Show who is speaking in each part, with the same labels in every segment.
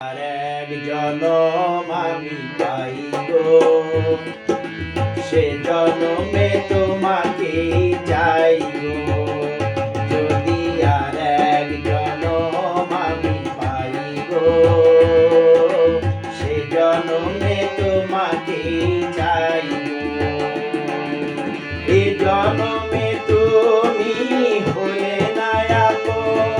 Speaker 1: এক জনম আমি পাই গো সে জনমে তোমাকে চাই গো যদি আর এক জনম আমি পাই গো সে জনমে তোমাকে চাই গো এ জনমে তুমি হয়ে না আপন।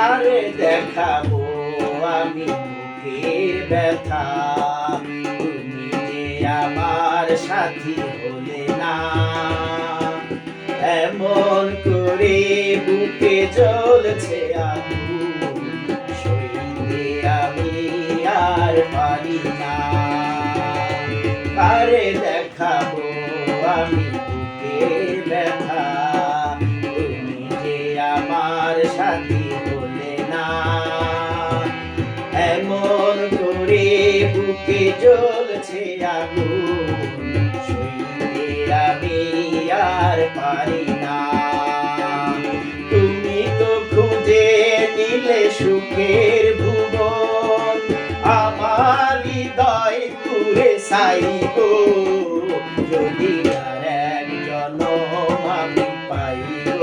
Speaker 1: কারে দেখাবো আমি মুখের ব্যথা। তুমি যে আমার সাথী হলে না। এমন করে বুকে জ্বলছে আগুন, সইতে আমি আর পারি না। কারে জ্বলছে আগুন। সইতে আমি আর পারি না। তুমি তো খুঁজে নিলে সুখের ভুবন, আমার হৃদয় পুরে সাইব যদি আর এক জনম আমি পাইব,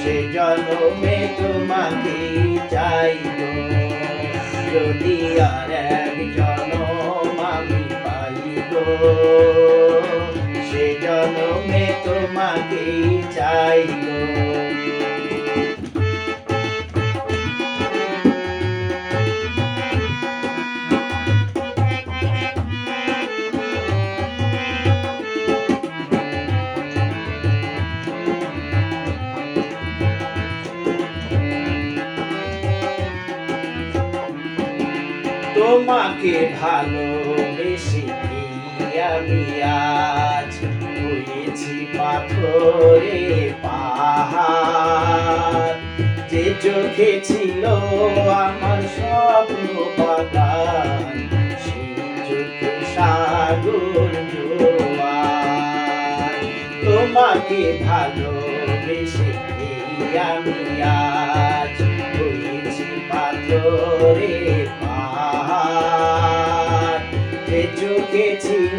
Speaker 1: সে জনমে তোমাকে চাইব। যদি আর তোমাকে চাইব। তোমাকে ভালোবেসে আমি আজ হয়েছি পাথরে পাহাড়। যে চোখে ছিল আমার স্বপ্ন বাগান, সেই চোখে সাগর জোয়ার। তোমাকে ভালোবেসে আমি আজ পাথরে পাহাড়। যে চোখে ছিল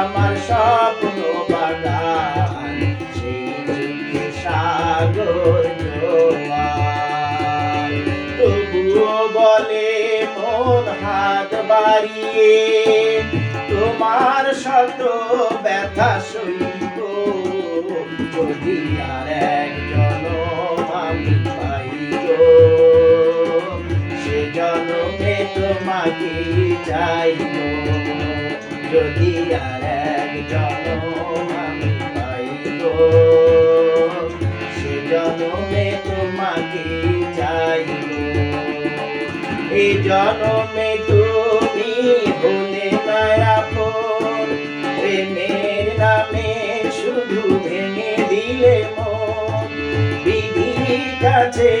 Speaker 1: আমার স্বপ্ন তবুও বলে, মন হাত বাড়িয়ে তোমার শত ব্যথা সইব। যদি আর এক জনম আমি পাইব। সে জনমে তোমাকে চাইব। যদি আর এক জনম আমি জনমে তুমি হলে মায়াপন প্রেমের নামে শুধু ভেঙে দিলে মন। বিধির কাছে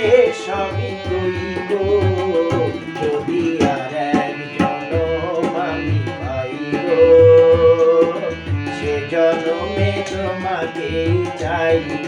Speaker 1: সবই কইব যদি আর এক জনম আমি পাইব। সে জনমে তোমাকে চাইব।